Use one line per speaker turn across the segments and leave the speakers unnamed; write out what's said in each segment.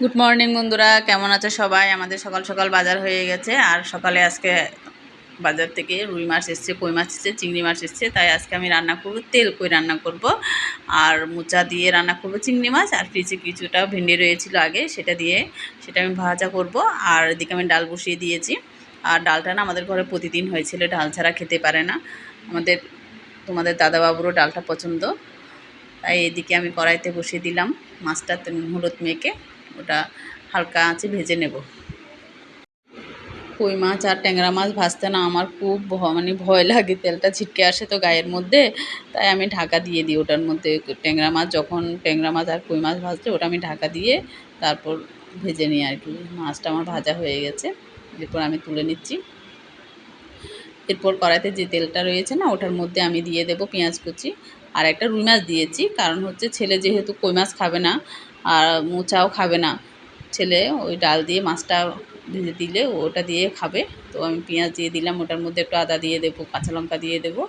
Good morning বন্ধুরা। কেমন আছে সবাই? আমাদের সকাল সকাল বাজার হয়ে গেছে। আর সকালে আজকে বাজার থেকে রুই মাছ এসছে, কই মাছ এসছে, চিংড়ি মাছ এসছে। তাই আজকে আমি রান্না করব, তেল কই রান্না করব। আর মোচা দিয়ে রান্না করব চিংড়ি মাছ। আর ফ্রিজে কিছুটা ভেন্ডি রয়েছিল আগে, সেটা দিয়ে সেটা আমি ভাজা করব। আর এদিকে আমি ডাল বসিয়ে দিয়েছি। আর ডালটা না আমাদের ঘরে প্রতিদিন হয়েছিল, ডাল ছাড়া খেতে পারে না। আমাদের, তোমাদের দাদাবাবুরও ডালটা পছন্দ। তাই এদিকে আমি কড়াইতে বসিয়ে দিলাম মাছটা হলুদ মেখে। ওটা হালকা আঁচে ভেজে নেব। কই মাছ আর ট্যাংরা মাছ ভাজতে না আমার খুব মানে ভয় লাগে, তেলটা ছিটকে আসে তো গায়ের মধ্যে, তাই আমি ঢাকা দিয়ে দিই ওটার মধ্যে ট্যাংরা মাছ, যখন ট্যাংরা মাছ আর কই মাছ ভাজলে ওটা আমি ঢাকা দিয়ে তারপর ভেজে নিই আর কি। মাছটা আমার ভাজা হয়ে গেছে, এরপর আমি তুলে নিচ্ছি। এরপর কড়াইতে যে তেলটা রয়েছে না, ওটার মধ্যে আমি দিয়ে দেব পেঁয়াজ কুচি। আর একটা রুই মাছ দিয়েছি, কারণ হচ্ছে ছেলে যেহেতু কই মাছ খাবে না আর মোচাও খাবে না। ছেলে ওই ডাল দিয়ে মাছটা ভেজে দিলে ওটা দিয়ে খাবে। তো আমি পেঁয়াজ দিয়ে দিলাম, ওটার মধ্যে একটু আদা দিয়ে দেবো, কাঁচা লঙ্কা দিয়ে দেবো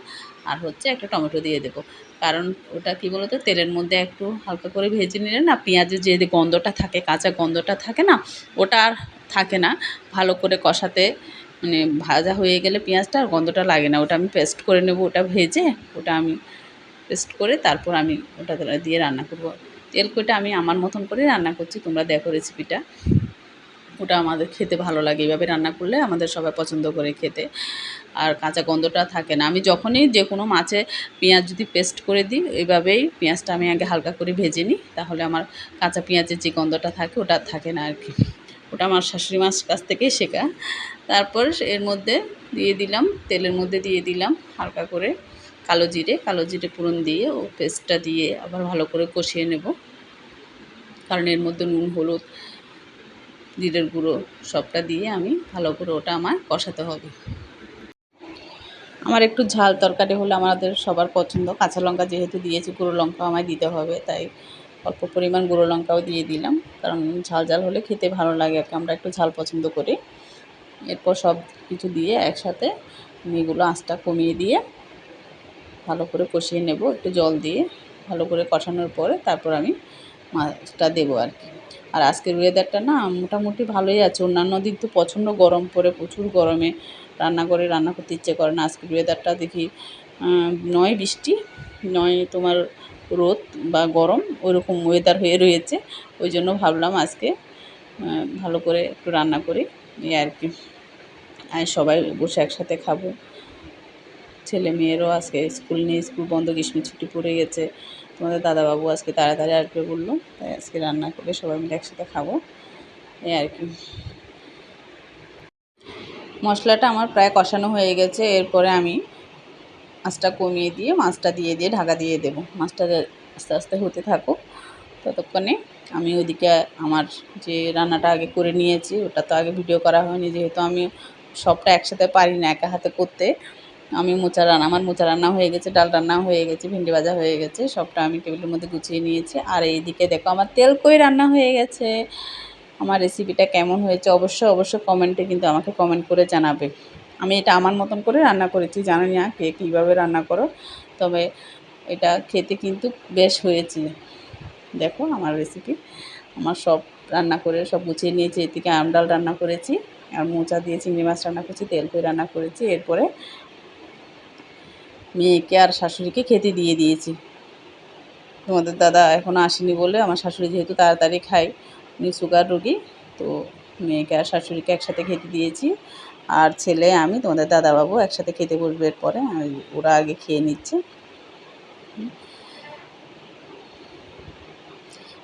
আর হচ্ছে একটা টমেটো দিয়ে দেবো। কারণ ওটা কী বলতো, তেলের মধ্যে একটু হালকা করে ভেজে নিলে না পেঁয়াজের যে গন্ধটা থাকে, কাঁচা গন্ধটা থাকে না, ওটা আর থাকে না। ভালো করে কষাতে মানে ভাজা হয়ে গেলে পেঁয়াজটা আর গন্ধটা লাগে না। ওটা আমি পেস্ট করে নেব ওটা ভেজে, ওটা আমি পেস্ট করে তারপর আমি ওটা দিয়ে রান্না করব। তেল কইটা আমি আমার মতন করে রান্না করছি, তোমরা দেখো রেসিপিটা ওটা আমাদের খেতে ভালো লাগে, এইভাবে রান্না করলে আমাদের সবাই পছন্দ করে খেতে। আর কাঁচা গন্ধটা থাকে না। আমি যখনই যে কোনো মাছে পেঁয়াজ যদি পেস্ট করে দিই, এইভাবেই পেঁয়াজটা আমি আগে হালকা করে ভেজে নিই, তাহলে আমার কাঁচা পেঁয়াজের যে গন্ধটা থাকে, ওটা থাকে না আর কি ওটা আমার শাশুড়ি মাছ কাছ থেকেই শেখা। তারপর এর মধ্যে দিয়ে দিলাম, তেলের মধ্যে দিয়ে দিলাম হালকা করে। কালো জিরে কালো জিরে ফোড়ন দিয়ে ও পেস্টটা দিয়ে আবার ভালো করে কষিয়ে নেব। কারণ এর মধ্যে নুন, হলুদ, জিরের গুঁড়ো সবটা দিয়ে আমি ভালো করে ওটা আমার কষাতে হবে। আমার একটু ঝাল তরকারি হলে আমাদের সবার পছন্দ। কাঁচা লঙ্কা যেহেতু দিয়েছি, গুঁড়ো লঙ্কা আমায় দিতে হবে, তাই অল্প পরিমাণ গুঁড়ো লঙ্কাও দিয়ে দিলাম। কারণ ঝাল ঝাল হলে খেতে ভালো লাগে আর আমরা একটু ঝাল পছন্দ করি। এরপর সব কিছু দিয়ে একসাথে এগুলো আঁচটা কমিয়ে দিয়ে ভালো করে কষিয়ে নেব, একটু জল দিয়ে ভালো করে কষানোর পরে তারপর আমি মাছটা দেবো আর কি। আর আজকের ওয়েদারটা না মোটামুটি ভালোই আছে। অন্যান্য দিন তো প্রচণ্ড গরম পড়ে, প্রচুর গরমে। রান্না করে রান্না করতে ইচ্ছে করে না। আজকের ওয়েদারটা দেখি নয় বৃষ্টি, নয় তোমার রোদ বা গরম, ওইরকম ওয়েদার হয়ে রয়েছে। ওই জন্য ভাবলাম আজকে ভালো করে একটু রান্না করি, এই আর কি। আর সবাই বসে একসাথে খাব। ছেলে মেয়েরও আজকে স্কুল নেই, স্কুল বন্ধ, গ্রীষ্মের ছুটি পড়ে গেছে। তোমাদের দাদাবাবু আজকে তাড়াতাড়ি আসবে বলল, তাই আজকে রান্না করে সবাই মিলে একসাথে খাব। এই আর কি। মশলাটা আমার প্রায় কষানো হয়ে গেছে, এরপরে আমি মাছটা কমিয়ে দিয়ে, মাছটা দিয়ে দিয়ে ঢাকা দিয়ে দেবো। মাছটা আস্তে আস্তে হতে থাকুক, ততক্ষণে আমি ওইদিকে আমার যে রান্নাটা আগে করে নিয়েছি, ওটা তো আগে ভিডিও করা হয়নি, যেহেতু আমি সবটা একসাথে পারি না একা হাতে করতে। আমি মোচা রান্না, আমার মোচা রান্না হয়ে গেছে, ডাল রান্না হয়ে গেছে, ভেন্ডি ভাজা হয়ে গেছে, সবটা আমি টেবিলের মধ্যে গুছিয়ে নিয়েছি। আর এইদিকে দেখো, আমার তেল কই রান্না হয়ে গেছে? আমার রেসিপিটা কেমন হয়েছে? অবশ্যই অবশ্যই কমেন্টে কিন্তু আমাকে কমেন্ট করে জানাবে। আমি এটা আমার মতন করে রান্না করেছি, জানি না কে কীভাবে রান্না করো, তবে এটা খেতে কিন্তু বেশ হয়েছে। দেখো আমার রেসিপি আমার সব রান্না করে, সব গুছিয়ে নিয়েছি, এদিকে আম ডাল রান্না করেছি, আর মোচা দিয়ে চিংড়ি মাছ রান্না করেছি, তেল কই রান্না করেছি, এরপরে মেয়েকে আর শাশুড়িকে খেতে দিয়ে দিয়েছি। তোমাদের দাদা এখনও আসেনি বলে আমার শাশুড়ি যেহেতু তাড়াতাড়ি খায়, উনি সুগার রুগী, তো মেয়েকে আর শাশুড়িকে একসাথে খেতে দিয়েছি। আর ছেলে, আমি, তোমাদের দাদাবাবু একসাথে খেতে বসবে আর ওরা আগে খেয়ে নিচ্ছে।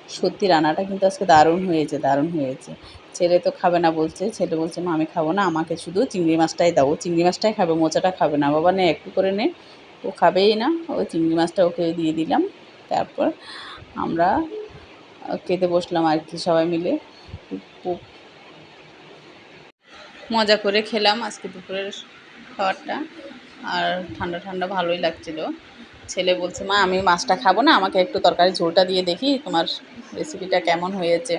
সত্যি রান্নাটা কিন্তু আজকে দারুণ হয়েছে দারুণ হয়েছে। ছেলে তো খাবে না বলছে। ছেলে বলছে, মা, আমি খাব না, আমাকে শুধু চিংড়ি মাছটাই দাও। চিংড়ি মাছটাই খাবে, মোচাটা খাবে না। বাবা, নে, একটু করে নে। ও খাবেই না। ওই চিংড়ি মাছটা ওকে দিয়ে দিলাম। তারপর আমরা খেতে বসলাম আর কি সবাই মিলে। মজা করে খেলাম আজকে দুপুরের খাবারটা। আর ঠান্ডা ঠান্ডা ভালোই লাগছিল। ছেলে বলছে, মা, আমি মাছটা খাব না, আমাকে একটু তরকারি ঝোলটা দিয়ে দেখি তোমার রেসিপিটা কেমন হয়েছে।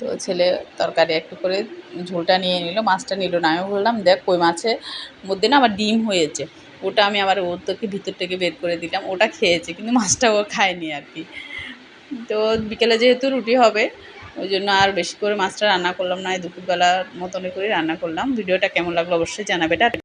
তো ছেলে তরকারি একটু করে ঝোলটা নিয়ে নিল, মাছটা নিল না। আমি বললাম, দেখ, কই মাছের মধ্যে না আবার ডিম হয়েছে। ওটা আমি আবার ওর তোকে ভিতর থেকে বের করে দিলাম, ওটা খেয়েছে, কিন্তু মাছটা ও খায়নি আর কি। তো বিকেলে যেহেতু রুটি হবে, ওই জন্য আর বেশি করে মাছটা রান্না করলাম না দুপুরবেলার মতনই করে রান্না করলাম। ভিডিওটা কেমন লাগল অবশ্যই জানাবে।